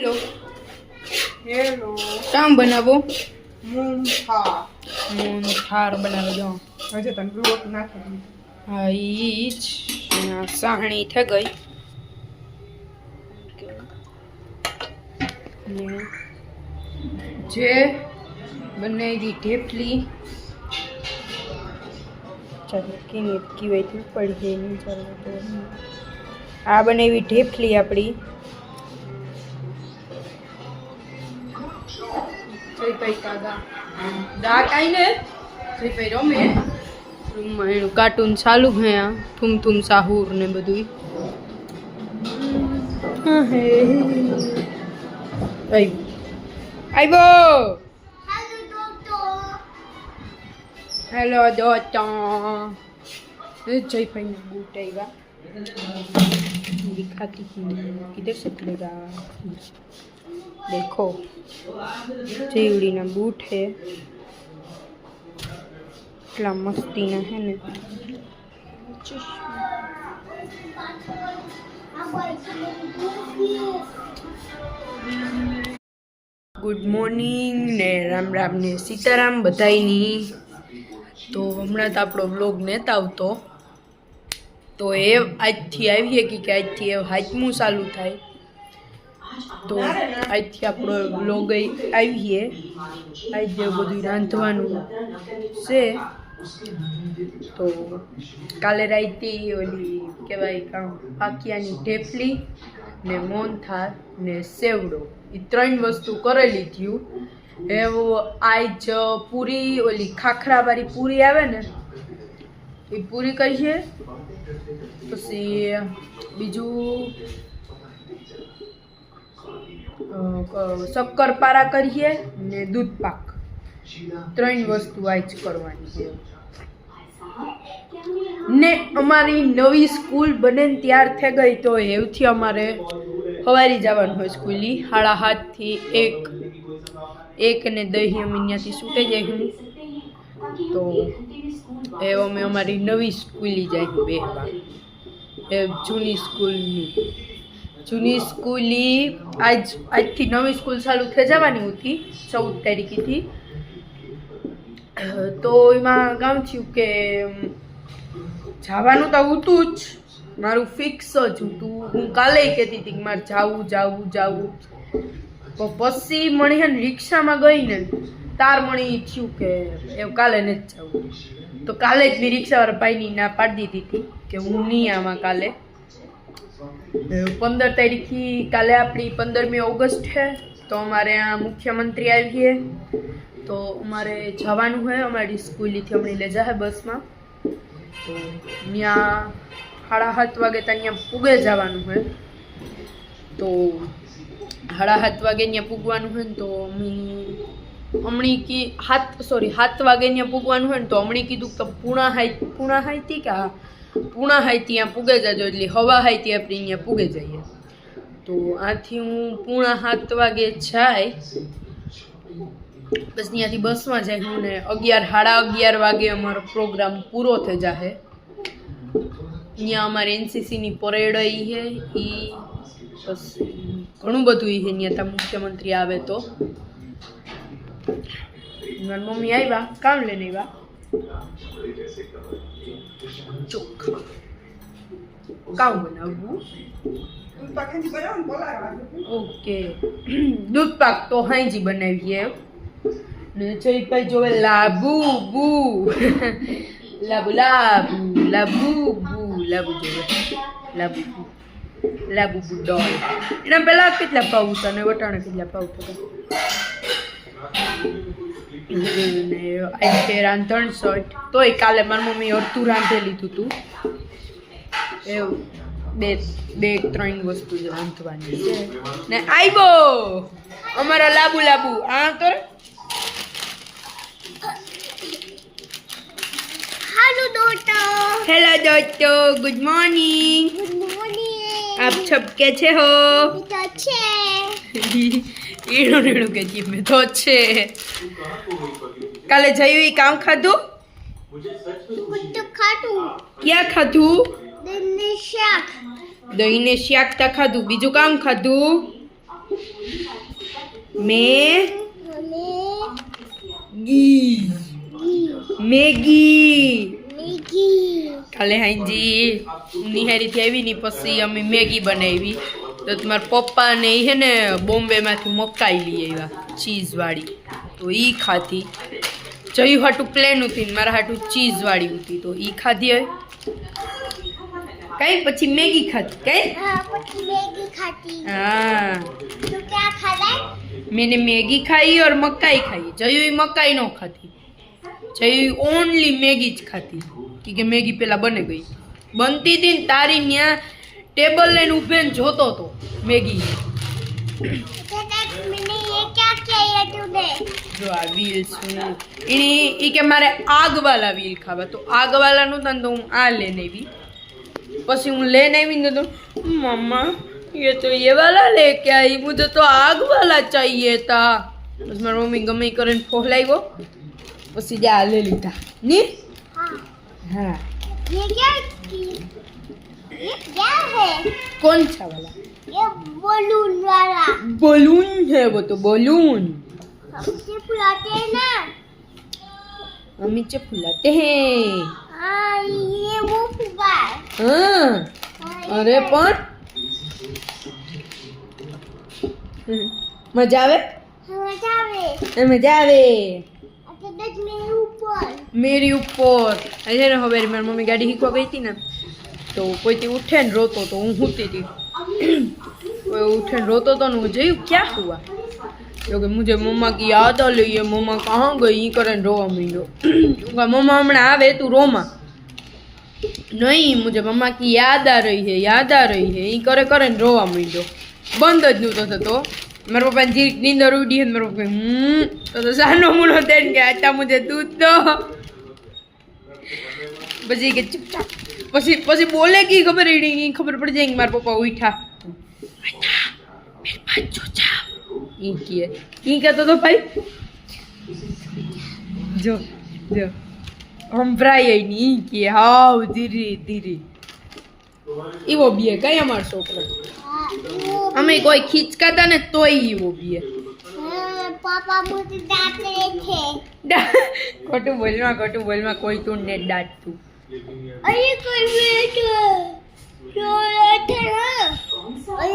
Hello hello કામ બનાવો? Moon મૂંઠાર બનાવી દો હજે તને લોટ નાખી હા ઈ જ સાણી થઈ ગઈ. જે બનાવી ઢેફલી. ચાલો કેવી પડી ગઈ ચાલો આ બનાવી ઢેફલી આપણી જયભાઈ કાગા દા કાંઈ ને જયભાઈ રમે રૂમમાં એનું કાર્ટૂન ચાલુ હે આ થુમ થુમ સાહુર ને બધું આવ્યો હેલો દોસ્તો जयभाई बूट आएगा दिखाती हूँ किधर से खुलेगा દેખો ચીવડીના બૂટ હે એટલા મસ્તીના હે ને ગુડ મોર્નિંગ ને રામ રામ ને સીતારામ બધાની તો હમણાં તો આપણો બ્લોગ નહોતા આવતો. તો એ આજથી આવીએ કે આજથી એ હાચમું ચાલુ થાય. તો આજથી આપણો બ્લોગ આવીએ. આજે બધું રાંધવાનું છે. તો કાલે રાઈતી ઓલી કહેવાય કામ પાકિયાની ઢેફલી ને મોહનથાળ ને સેવડો. એ ત્રણ વસ્તુ કરેલી થયું એવું આજ પૂરી ઓલી ખાખરાવાળી પૂરી આવે ને એ પૂરી કરીએ. પછી બીજું શક્કરપારા કરીએ ને દૂધ પાક. ત્રણ વસ્તુ આજ કરવાની છે. ને અમારી નવી સ્કૂલ બને ત્યાર થઈ ગઈ તો એવથી અમારે સવારી જવાનું હોય સ્કૂલી. સાડા હાથથી એક એક ને દહીં અમે ત્યાંથી છૂટે હું તો એ અમે અમારી નવી સ્કૂલી જાય બે એ જૂની સ્કૂલની. જૂની સ્કૂલી આજ, આજથી નવી સ્કૂલ ચાલુ થઈ જવાની હતી ચૌદ તારીખેથી. તો એમાં કામ થયું કે જવાનું તો હતું જ. મારું ફિક્સ જ હતું. હું કાલે કહેતી હતી કે મારે જાવું જાવું જાવું. તો પછી મણી ને રિક્ષામાં ગઈ ને, તાર મણી થયું કે એવું કાલે નથી જવું તો કાલે જ મેં રિક્ષાવાળા ભાઈની ના પાડી દીધી હતી કે હું નહીં આમાં કાલે. પંદર તારીખથી કાલે આપણી પંદરમી ઓગસ્ટ છે, તો અમારે આ મુખ્યમંત્રી આવીએ તો અમારે જવાનું હોય અમારી સ્કૂલેથી અમને લઈ જાય બસમાં. તો ત્યાં સાડા સાત વાગે ત્યાં ત્યાં પૂગે જવાનું હોય તો સાડા સાત વાગે ત્યાં પૂગવાનું હોય ને તો અમે હમણી કી હાથ સોરી સાત વાગે ત્યાં પૂગવાનું હોય ને તો હમણી કીધું કે પૂણા હાઈ, પૂણા હાઈથી કે હા પૂણા હાઈ ત્યાં પૂગે જજો એટલે હવા હાઈથી આપણે અહીંયા પૂગે જઈએ. તો આથી હું પૂણા સાત વાગે જાય. બસ ત્યાંથી બસમાં જાય હું ને અગિયાર, સાડા અગિયાર વાગે અમારો પ્રોગ્રામ પૂરો થઈ જાય ત્યાં અમારે એનસીસીની પરેડ ઈ છે એ બસ ઘણું બધું ઈ છે, ત્યાં ત્યાં મુખ્યમંત્રી આવે તો. મારી મમ્મી આવ્યા, કામ લઈને આવ્યા. પાખેથી બનાવો ને ઓકે દૂધ પાક તો હાંજી બનાવીએ. ને જયભાઈ જોવે લાબુ બુ. લાબુ લાબુ લાબુ બુ. લાબુ જોવે. લાબુ બુ. લાબુ બુ, ડોલ. એના પહેલા કેટલા ભાવ હતા ને વટાણા કેટલા થતા ને આજે રાંધણ શર્ટ તોય કાલે મારી મમ્મી અડધું રાંધે લીધું હતું એવું. બે બે ત્રણ વસ્તુ રાંધવાની છે. ને આઈબો અમારા લાબુ લાબુ. આ કર હેલો દોસ્તો. હેલો દોસ્તો ગુડ મોર્નિંગ. Good morning. આપ સબ કેસે હો? છે. ઈણું ઈણું કે જીભે તો છે. કાલે જયું એ કામ ખાધું? ક્યાં ખાધું? દહીં ને ખાધું. બીજું કામ ખાધું? મેં મેગી. કાલે હાઈજી નિહારીથી આવી ની પછી અમે મેગી બનાવી. તો તમારા પપ્પાને એ છે ને બોમ્બેમાંથી મકાઈ લઈ એવા ચીઝવાળી. તો એ ખાધી. જયું હાટું પ્લેન હતી મારા હાટું ચીઝવાળી હતી તો એ ખાધી હવે? કઈ? પછી મેગી ખાધી. કઈ? હા મેને મેગી ખાઈ ઓર મકાઈ ખાઈ. જયું મકાઈ ન ખાધી. જયું ઓનલી મેગી જ ખાધી. કે મેગી પેલા બને ગઈ. બનતી હતી ને તારી ત્યાં ટેબલ લઈને ઊભે ને જોતો તો મેગી तो देख मैंने ये क्या किया है तूने જો આ વ્હીલ શું એની ઈ કે મારે આગવાલા વ્હીલ ખાવા તો આગવાલા નહોતા ને તો હું આ લઈને આવી પછી હું લઈને આવી ને તો મમ્મા ये तो ये वाला लेके आई मुझे तो आग वाला चाहिए था બસ મારી મમ્મી ગમે ઈ કરીને ફોહલાવ્યો પછી જે આ લઈ લીધા ની हाँ હા ये क्या की- ये क्या है કોણ છા વાલા ये बलून वाला बलून है वो तो बलून हमसे फुलाते हैं ना हम नीचे फुलाते हैं हाँ ये वो फुगा है हाँ हाँ, અરે ये પણ મજા આવે हाँ, मजा आवे એ મજા આવે अच्छा देख मेरे ऊपर મેરી ઉપર આ છે ને હવે મારી મમ્મી ગાડી શીખવા ગઈ હતી ને તો કોઈથી ઉઠે ને રોતો તો હું સૂતી હતી કોઈ ઉઠે ને રોતો તો હું જોયું ક્યાં હુઆ તો મુજે મમ્મા કી યાદ લઈએ, મમ્મા કહા ગઈ એ કરે ને રોવા માંડ્યો. મમ્મા હમણાં આવે તું રોમાં. નહીં મુજબ મમ્મા કી યાદ આ રહી છે યાદ આ રહી છે એ કરે કરે ને રોવા માંડ્યો. બંધ જ નહોતો થતો મારા પપ્પા જીરીક નીંદર ઉડી હતી મારા પપ્પા હમ, તો તો સાનો મૂળો તેને કે આતા મુજે દૂધ તો પછી કે, ચૂપચાપ. પછી પછી બોલે કે ખબર એડી ખબર પડી જાય મારા પપ્પા ઉઠા મેરે પાસ જો જા ઈ કીએ ઈ કહેતો તો ભાઈ જો જો હંભરાય નહીં ઈ કીએ હાવ ધીરે ધીરે એવો બીએ કઈ અમાર છોકરો અમે કોઈ ખીચકાતા ને તોય એવો બીએ પાપા મોટી દાંત છે ખોટું બોલમાં ખોટું બોલમાં કોઈ તું ને દાંતતું ना?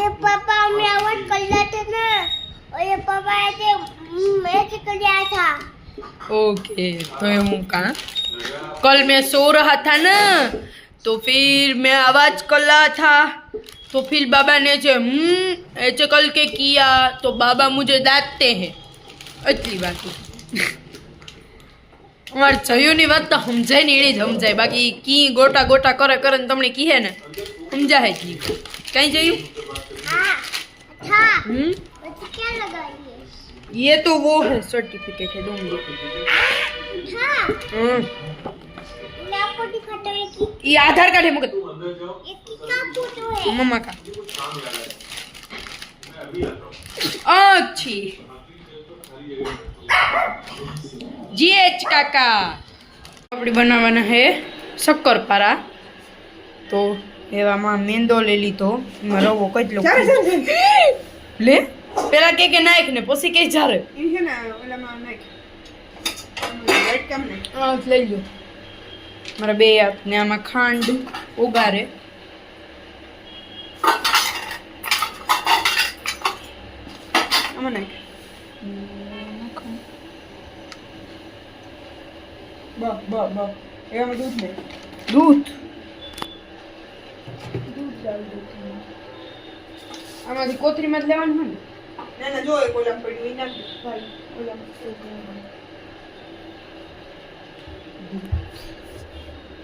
पापा हमें कर ना? पापा ऐसे मैच कर था। ओके तो ये मुका कल मैं सो रहा था ना तो फिर मैं आवाज़ कर रहा था। तो फिर बाबा ने जो हम्म, ऐसे कल के किया तो बाबा मुझे डांटते हैं। अच्छी बात है। અમારે જયુની વાત તો સમજાય ને એડી જ સમજાય બાકી કી ગોટા ગોટા કરે કરે ને તમને કીહે ને સમજાય જ નહીં કઈ જયું हाँ अच्छा હમ वैसे क्या लगा ये ये तो वो है सर्टिफिकेट है दूंगी हाँ हम्म मैं आपको दिखाता हूँ कि ये आधार कार्ड है मगर ये किसका फोटो है मम्मा का अच्छी જીએચ કાકા. આપણે બનાવવાના હે શક્કરપારા. તો એવામાં મેંદો લઈ લીધો. એમાં રવો કેટલો લે પેલા કે કે નાખ ને પછી કે જારે. લઈ લો મારા બે હાથ ને આમાં ખાંડ ઉગારે. આમાં નાખ. બ બ બ એમાં દૂધ નાખ દૂધ? દૂધ આમાંથી કોથરીમાં જ લેવાનું હોય ને? ના ના જો એક ઓલામ પડ્યું નાખ ભાઈ ઓલામ બોલ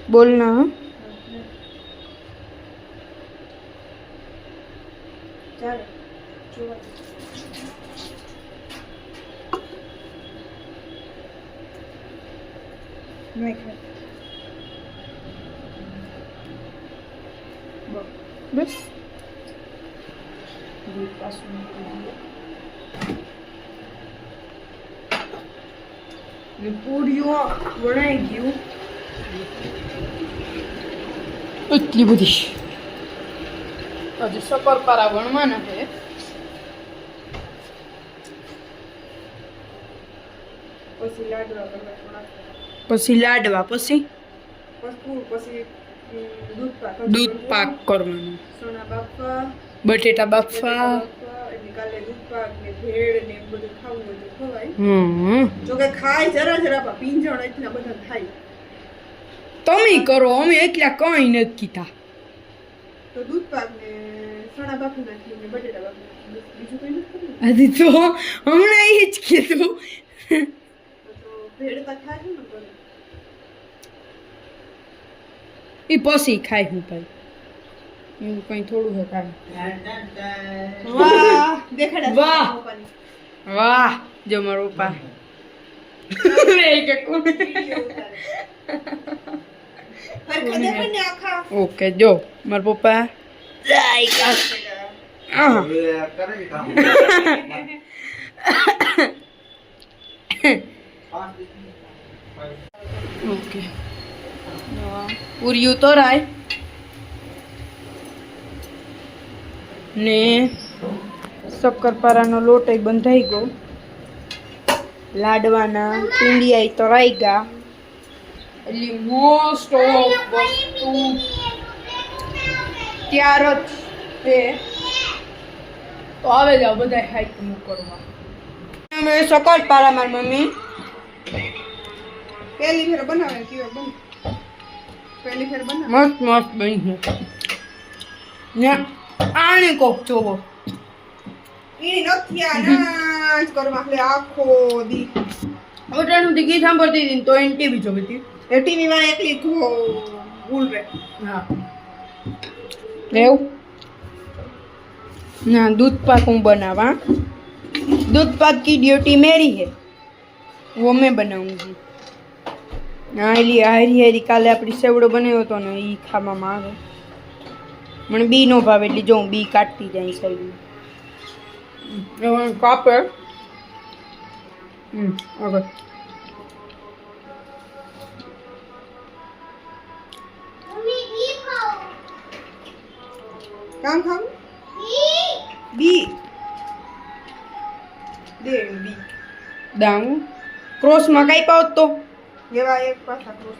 બોલના હા ચાલે જોવા દે. નાખ નાખ. બ બસ દૂધ પાછું મૂકી દઈએ. ને પૂરીઓ વણાઈ ગયું. એટલી બધી. હજી શક્કરપારા વણવાના છે. પછી લાડવા કરવા પછી લાડવા પછી? પછી દૂધ પાક કરવાનું. બટેટા બાફા. બાફવા કાલે દૂધ ને ભેળ ને બધું ખાવું હોય તો ખવાય. જો કે ખાય જરા જરા પણ પીંજણ એટલા બધા ખાય. તમે કરો અમે એટલા કઈ નથી કીધા. તો દૂધ પાક ને સણા બાફી નાખી ને બટેટા બાફી બીજું કંઈ નથી કરવું તો હમણાં એ જ કીધું. ભેળ તો થાય ને એ પછી ખાય હું ભાઈ. એવું કઈ થોડું હે કાંઈ વાહ દેખાડ્યા વાહ. વાહ જો મારો પપ્પા. દેખાડ ઓકે જો મારા પપ્પા. ઓકે. ઉર્યું તો રાય. ને શક્કરપારાનો લોટ ય બંધાઈ ગયો. લાડવાના પીંડિયા તરાઈ ગયા એટલે મોસ્ટ ઓફ વસ્તુ ત્યાર જ તે તો આવે જાવ બધા હાઈક કરવા. અમે શક્કરપારા મારી મમ્મી. પહેલી ફેર બનાવે કેવો બન? પહેલી ફેર બનાવે? મસ્ત મસ્ત બની છે ને આને કોક જોવો એ નથી આ નાચ કરવા એટલે આખો દી ઓટાનું ગીત સાંભળતી હતી ને તો એની ટીવી જોવી હતી એ ટીવી માં એકલી ઘો ભૂલ રે હા એવું ના दूध पाक हूँ बनावा दूध पाक की ड्यूटी मेरी है वो मैं बनाऊंगी હા એલી હારી હારી કાલે આપણી સેવડો બનાવ્યો હતો ને એ ખાવામાં આવે મને બી નો ભાવે એટલે જો હું બી કાઢતી જાય સાઈડ કાપે હમ ઓકે મમ્મી ઈ ખાઓ કામ ખાવું? ઈ બી દે બી. દાવું ક્રોસમાં કાંઈ પાવ તો? એવા એક પાછા ક્રોસ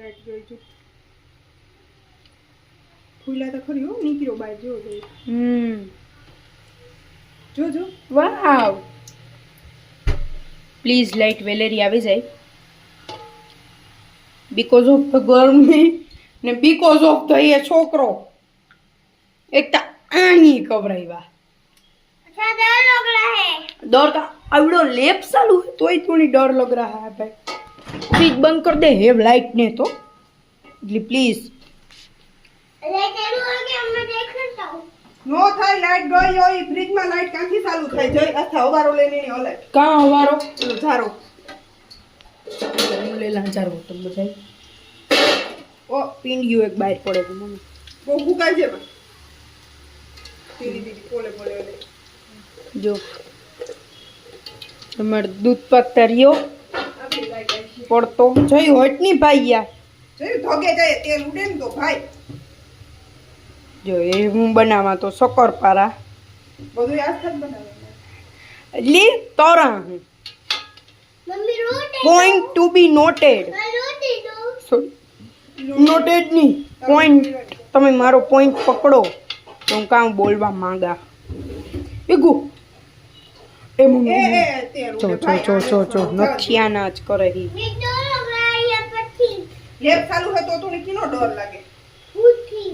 લાઈટ જોઈજો ખુલ્લા તો ખરી હો નીકળ્યો બહાર જો હમ. જોજો. વાવ. પ્લીઝ લાઈટ વેલેરી આવી જાય. બીકોઝ ઓફ ધ ગરમી ને બીકોઝ ઓફ ધ એ છોકરો. એક તો આણી કવરાવ્યા ડર તો આવડો લેપ ચાલુ તોય થોડી ડર લગ રહા હે ભાઈ. ફ્રીજ બંધ કરી દે. હેવ લાઈટ ને તો. એટલે પ્લીઝ નો થાય લાઈટ હોય ફ્રીજમાં લાઈટ ક્યાંથી ચાલુ થાય? જોઈ અથવા અવારો લઈને ની એક બહાર પડે તો છે જો. તમારે દૂધ પાકતા રહ્યો પડતો. જઈ હોટની ભાઈ યાર. ભાઈ. જો એ હું બનાવવા તો શક્કરપારા. એટલે તોરા હું ટુ બી નોટેડ નોટેડ નહીં. પોઈન્ટ તમે મારો પોઈન્ટ પકડો. તો હું કામ બોલવા માંગા. ભેગું એમ જો જો જો જો જો નથિયાના જ કરે હી. લેબ ચાલુ હે તો તને કિનો ડર લાગે? ભૂતથી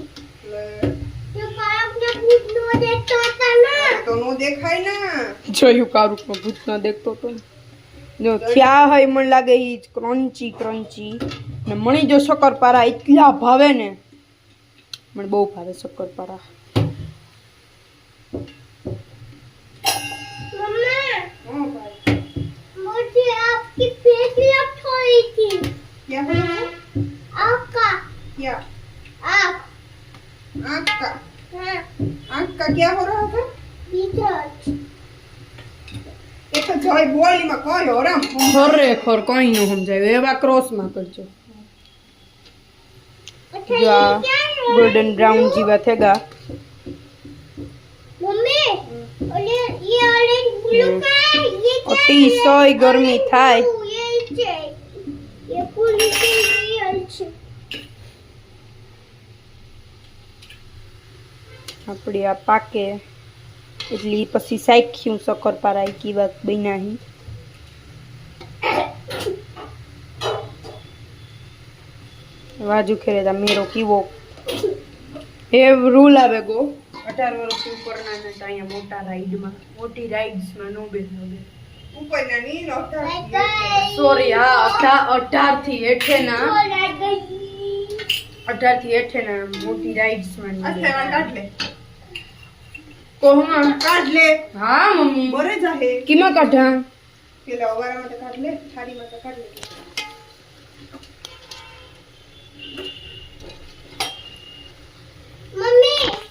તો કારક ને ભૂત નો દેખતો હતા ના તો નો દેખાય ના. જોયું કારક નો ભૂત ન દેખતો તો જો થયા હોય મને લાગે ઈ ક્રંચી ક્રંચી ને મણી જો શક્કરપારા એટલા ભાવે ને. મને બહુ ભાવે શક્કરપારા. क्या हो रहा है आपका क्या आप आँख का हाँ आँख का क्या हो रहा था रिसर्च એ તો જોઈ બોલીમાં કઈ હરામ ખરેખર કઈ ન સમજાયું એવા ક્રોસમાં કરજો अच्छा જો ये આ क्या है ગોલ્ડન બ્રાઉન જેવા થેગા मम्मी और ये ये ऑरेंज ब्लू हम्म। का है ये क्या અતિ સોય ગરમી થાય આપણી આ પાકે. એટલે ઈ પછી સાખ્યું શક્કરપારા કી વાત બન્યા વાજુ ખેરે તા મેરો કીવો એ રૂલ આવે ગો. અઢાર વર્ષથી ઉપરના ને તો અહીંયા મોટા રાઈડમાં, મોટી રાઈડ્સમાં નો બેસો ઉપરના ની અઢાર સોરી હા અઢાર અઢાર થી એઠે ના અઢાર થી એઠે ના મોટી રાઇડ્સ માં અસેવાન કાઢ લે કોહમાં કાઢ લે હા મમ્મી બરે જાહે કિમાં કાઢા પેલા ઓવારામાં તો કાઢ લે થાળીમાં તો કાઢ લે મમ્મી